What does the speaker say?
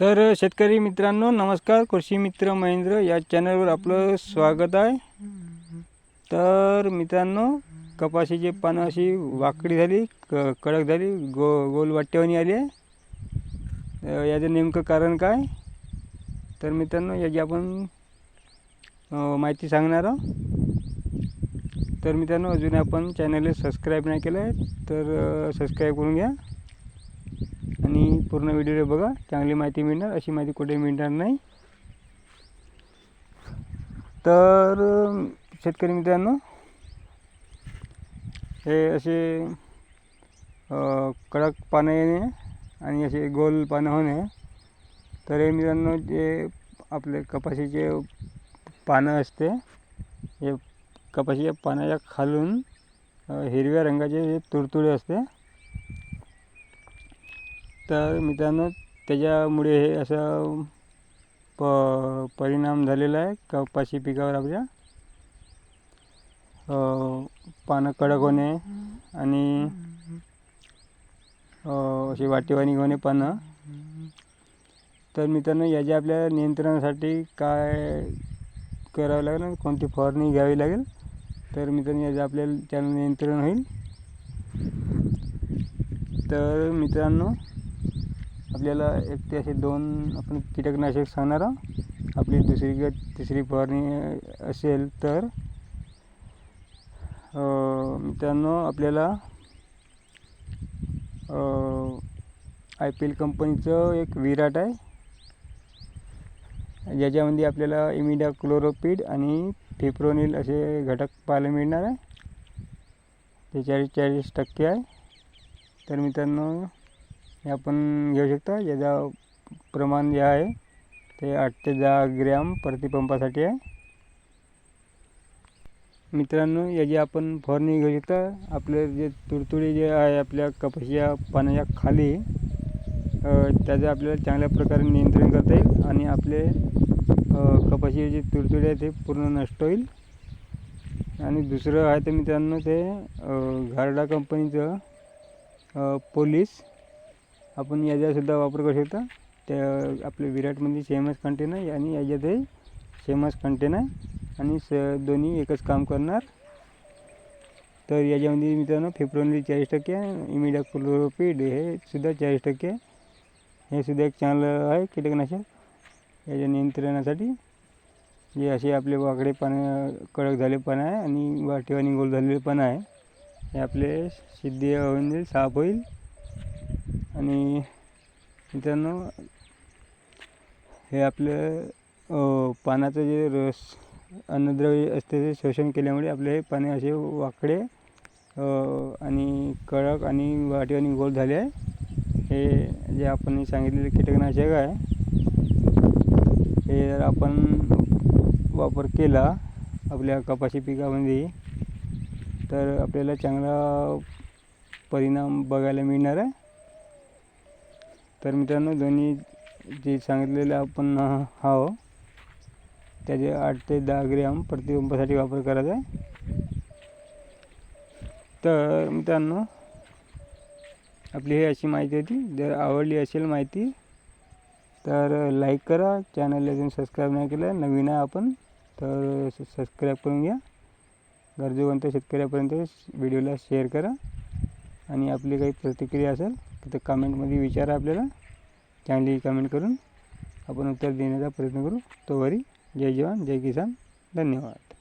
तर शेतकरी मित्रांनो नमस्कार. कृषी मित्र महेंद्र या चॅनलवर आपलं स्वागत आहे. तर मित्रांनो कपाशीची पानं अशी वाकडी झाली क कडक झाली गो गोल वाट्यावानी आली आहे. याचं नेमकं कारण काय? तर मित्रांनो याची आपण माहिती सांगणार आहोत. तर मित्रांनो अजून आपण चॅनलला सबस्क्राईब नाही केलं आहे तर सबस्क्राईब करून घ्या. आणि पूर्ण व्हिडिओ बघा. चांगली माहिती मिळणार अशी माहिती कुठे मिळणार नाही. तर शेतकरी मित्रांनो हे असे कडक पानं येणे आणि असे गोल पानं होणे. तर हे मित्रांनो जे आपले कपाशीचे पानं असते हे कपाशीच्या पानाच्या खालून हिरव्या रंगाचे हे तुडतुडे असते. तर मित्रांनो त्याच्यामुळे हे असं प परिणाम झालेला आहे. कपाशी पिकावर आपल्या पानं कडक होणे आणि अशी वाटेवाणी होणे पानं. तर मित्रांनो याच्या आपल्या नियंत्रणासाठी काय करावं लागेल आणि कोणती फवारणी घ्यावी लागेल तर मित्रांनो याचं आपल्याला त्यानं नियंत्रण होईल. तर मित्रांनो आपल्याला एक ते असे दोन आपण कीटकनाशक सांगणार आहोत. आपली दुसरी किंवा तिसरी फवारणी असेल तर मित्रांनो आपल्याला आय पी एल कंपनीचं एक विराट आहे. ज्याच्यामध्ये आपल्याला इमिडा क्लोरोपीड आणि फिप्रोनिल असे घटक पाहायला मिळणार आहे. ते चाळीस चाळीस टक्के आहे. तर मित्रांनो हे आपण घेऊ शकता. याचा प्रमाण जे आहे ते आठ ते दहा ग्रॅम प्रतिपंपासाठी आहे. मित्रांनो याची आपण फवारणी घेऊ शकता. आपले जे तुडतुडी जे आहे आपल्या कपाशीच्या पानाच्या खाली त्याचं आपल्याला चांगल्या प्रकारे नियंत्रण करता येईल आणि आपले कपाशी जे तुडतुडी आहे ते पूर्ण नष्ट होईल. आणि दुसरं आहे तर मित्रांनो ते घारडा कंपनीचं पोलीस आपण याचासुद्धा वापर करू शकतो त्या आपल्या विराटमध्ये सेमच कंटेन आहे आणि याच्यातही सेमच कंटेन आहे आणि स दोन्ही एकच काम करणार. तर याच्यामध्ये मित्रांनो फेब्रुवारी चाळीस टक्के आहे इमिडा हे सुद्धा चाळीस टक्के. हे सुद्धा एक चांगलं आहे कीटकनाशक. याच्या नियंत्रणासाठी जे असे आपले वाकडे पानं कडक झाले पण आहे आणि वाटेवानी गोल झालेले पण आहे. हे आपले सिद्धी होऊन जाईल साफ होईल. आणि मित्रांनो हे आपलं पानाचं जे रस अन्नद्रव्य असते ते शोषण केल्यामुळे आपले हे पाने असे वाकडे आणि कडक आणि वाटी आणि गोल झाले आहे. हे जे आपण सांगितलेले कीटकनाशक आहे हे जर आपण वापर केला आपल्या कपाशी पिकामध्ये तर आपल्याला चांगला परिणाम बघायला मिळणार आहे. तर मित्रांनो दोन्ही जे सांगितलेलं आपण हो त्याचे आठ ते दहा ग्रॅम प्रतिबंबासाठी वापर करायचा आहे. तर मित्रांनो आपली ही अशी माहिती होती. जर आवडली असेल माहिती तर लाईक करा. चॅनलला अजून सबस्क्राईब नाही केलं नवीन आहे आपण तर सबस्क्राईब करून घ्या. गरजेवंत शेतकऱ्यापर्यंत व्हिडिओला शेअर करा. आणि आपली काही प्रतिक्रिया असेल तर कमेंटमध्ये विचारा आपल्याला. चांगली कमेंट करून आपण उत्तर देण्याचा प्रयत्न करू. तोवरी जय जवान जय किसान. धन्यवाद.